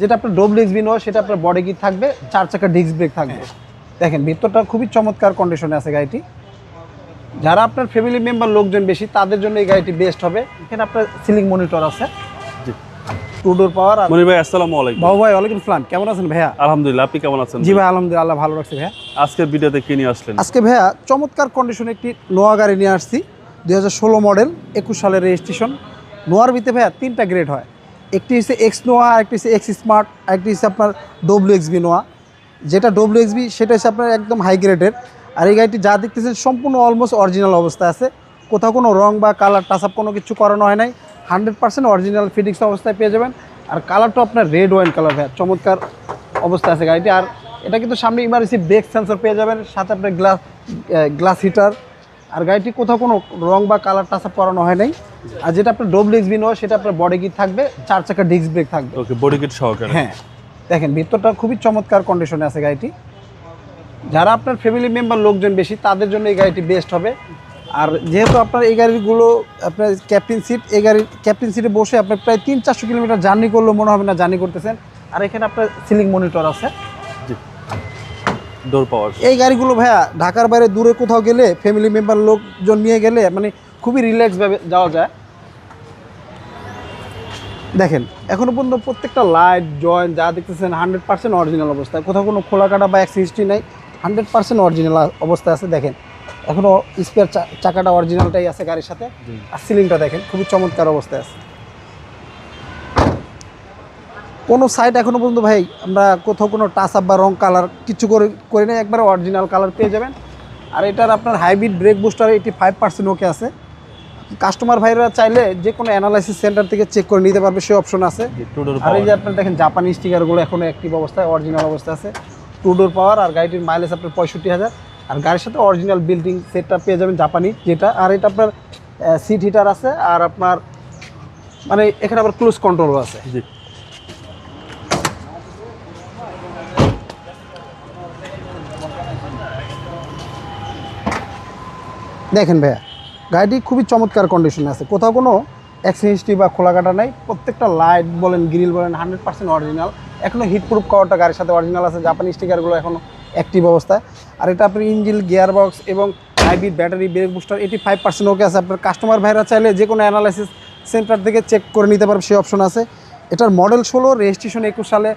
যেটা আপনার double XB নয় সেটা আপনার বডি কিট থাকবে? চার চাকা ডিস্ক ব্রেক থাকবে। দেখেন ভিতরটা খুবই চমৎকার কন্ডিশনে আছে গাড়িটি। যারা আপনার ফ্যামিলি মেম্বার লোকজন বেশি তাদের জন্য এই গাড়িটি বেস্ট হবে। এখানে আপনার সিলিং মনিটর আছে। টু ডোর পাওয়ার ভাই আসসালামু আলাইকুম। বাবু ভাই ওয়ালাইকুম সালাম। কেমন আছেন ভাইয়া? আলহামদুলিল্লাহ আপনি কেমন আছেন জি ভাই? আলহামদুলিল্লাহ ভালো রাখছে ভাইয়া। আজকের ভিডিওতে কি নিয়ে আসলেন? আজকে ভাইয়া চমৎকার কন্ডিশনে একটি নোয়া গাড়ি নিয়ে আসছি। দুই হাজার ষোলো মডেল একুশ সালের রেজিস্ট্রেশন নোয়ার ভিতরে ভাইয়া তিনটা গ্রেড হয়। একটি হচ্ছে এক্স নোয়া একটি হচ্ছে এক্স স্মার্ট একটি হচ্ছে আপনার ডব্লিউ এক্সবি নোয়া যেটা ডব্লিউ এক্সবি সেটা হচ্ছে আপনার একদম হাই গ্রেডের আর এই গাড়িটি যা দেখতেছেন, সম্পূর্ণ অলমোস্ট অরিজিনাল অবস্থায় আছে। কোথাও কোনো রং বা কালার টাচ আপ কোনো কিছু করানো হয় নাই। হান্ড্রেড পার্সেন্ট অরিজিনাল ফিটিংস অবস্থায় পেয়ে যাবেন। আর কালারটা আপনার রেড ওয়াইন কালার ভাইয়া। চমৎকার অবস্থায় আছে গাড়িটি। আর এটা কিন্তু সামনে ইমার্জেন্সি ব্রেক সেন্সর পেয়ে যাবেন। সাথে আপনার গ্লাস গ্লাস হিটার আর গাড়িটি কোথাও কোনো রং বা কালার টাচ আপ করানো হয় নাই। আর যেটা আপনার ডব্লিউ এক্সবি নয় সেটা আপনার বডি কিট থাকবে চার চাকা ডিস্ক ব্রেক থাকবে। ওকে বডি কিট সহকারে। হ্যাঁ। দেখেন ভিতরটা খুবই চমৎকার কন্ডিশনে আছে গাড়িটি। যারা আপনার ফ্যামিলি মেম্বার লোকজন বেশি তাদের জন্য এই গাড়িটি বেস্ট হবে। আর যেহেতু আপনার এই গাড়িগুলো আপনার ক্যাপ্টেন সিট এই গাড়ির ক্যাপ্টেন সিটে বসে আপনার প্রায় তিন চারশো কিলোমিটার জার্নি করলেও মনে হবে না জার্নি করতেছেন। আর এখানে আপনার সিলিং মনিটর আছে। ডোর পাওয়ার এই গাড়িগুলো ভাইয়া ঢাকার বাইরে দূরে কোথাও গেলে ফ্যামিলি মেম্বার লোকজন নিয়ে গেলে মানে খুবই রিল্যাক্সভাবে যাওয়া যায়। দেখেন এখনও পর্যন্ত প্রত্যেকটা লাইট জয়েন্ট যা দেখতেছেন হান্ড্রেড পার্সেন্ট অরিজিনাল অবস্থায়। কোথাও কোনো খোলা কাটা বা অ্যাক্সিস্টি নাই হান্ড্রেড পার্সেন্ট অরিজিনাল অবস্থায় আছে। দেখেন এখনও স্পেয়ার চাকাটা অরিজিনালটাই আছে গাড়ির সাথে। আর সিলিংটা দেখেন খুবই চমৎকার অবস্থায় আছে। কোনো সাইড এখনও পর্যন্ত ভাই আমরা কোথাও কোনো টাচ আপ বা রং কালার কিছু করে করে নেই একবারে অরিজিনাল কালার পেয়ে যাবেন। আর এটার আপনার hybrid brake booster eighty five percent okay আছে। কাস্টমার ভাইরা চাইলে যে কোনো অ্যানালাইসিস সেন্টার থেকে চেক করে নিতে পারবে সে অপশন আছে। আর এই যে আপনার দেখেন জাপানি স্টিকারগুলো এখনও অ্যাক্টিভ অবস্থায় অরিজিনাল অবস্থায় আছে। টু ডোর পাওয়ার আর গাড়িটির মাইলেজ আপনার পঁয়ষট্টি হাজার। আর গাড়ির সাথে অরিজিনাল বিল্ডিং সেটটা পেয়ে যাবেন জাপানি যেটা। আর এটা আপনার সিট হিটার আছে আর আপনার মানে এখানে আবার ক্লোজ কন্ট্রোলও আছে। দেখেন ভাইয়া গাড়িটি খুবই চমৎকার কন্ডিশনে আছে। কোথাও কোনো অ্যাক্সিডেন্টটি বা খোলা কাটা নাই। প্রত্যেকটা লাইট বলেন গ্রিল বলেন হান্ড্রেড পার্সেন্ট অরিজিনাল এখনও হিটপ্রুফ কভারটা গাড়ির সাথে অরিজিনাল আছে। জাপানি স্টিকারগুলো এখনও অ্যাক্টিভ অবস্থায়। আর এটা আপনার ইঞ্জিল গিয়ার বক্স এবং hybrid battery brake booster eighty five percent okay আছে। আপনার কাস্টমার ভাইরা চাইলে যে কোনো অ্যানালাইসিস সেন্টার থেকে চেক করে নিতে পারবে, সেই অপশন আছে। এটার মডেল ষোলো রেজিস্ট্রেশন একুশ সালে।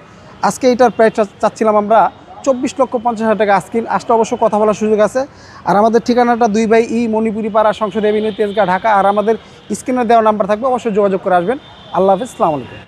আজকে এটার প্রাইস চাচ্ছিলাম আমরা চব্বিশ লক্ষ পঞ্চাশ হাজার টাকা আজকিন আসতে অবশ্য কথা বলার সুযোগ আছে। আর আমাদের ঠিকানাটা দুই বাই ই মণিপুরি পাড়া সংসদ, এভিনিউ তেজগাঁ ঢাকা। আর আমাদের স্ক্রিনে দেওয়া নাম্বার থাকবে, অবশ্যই যোগাযোগ করে আসবেন। আল্লাহ হাফিজ আলাইকুম।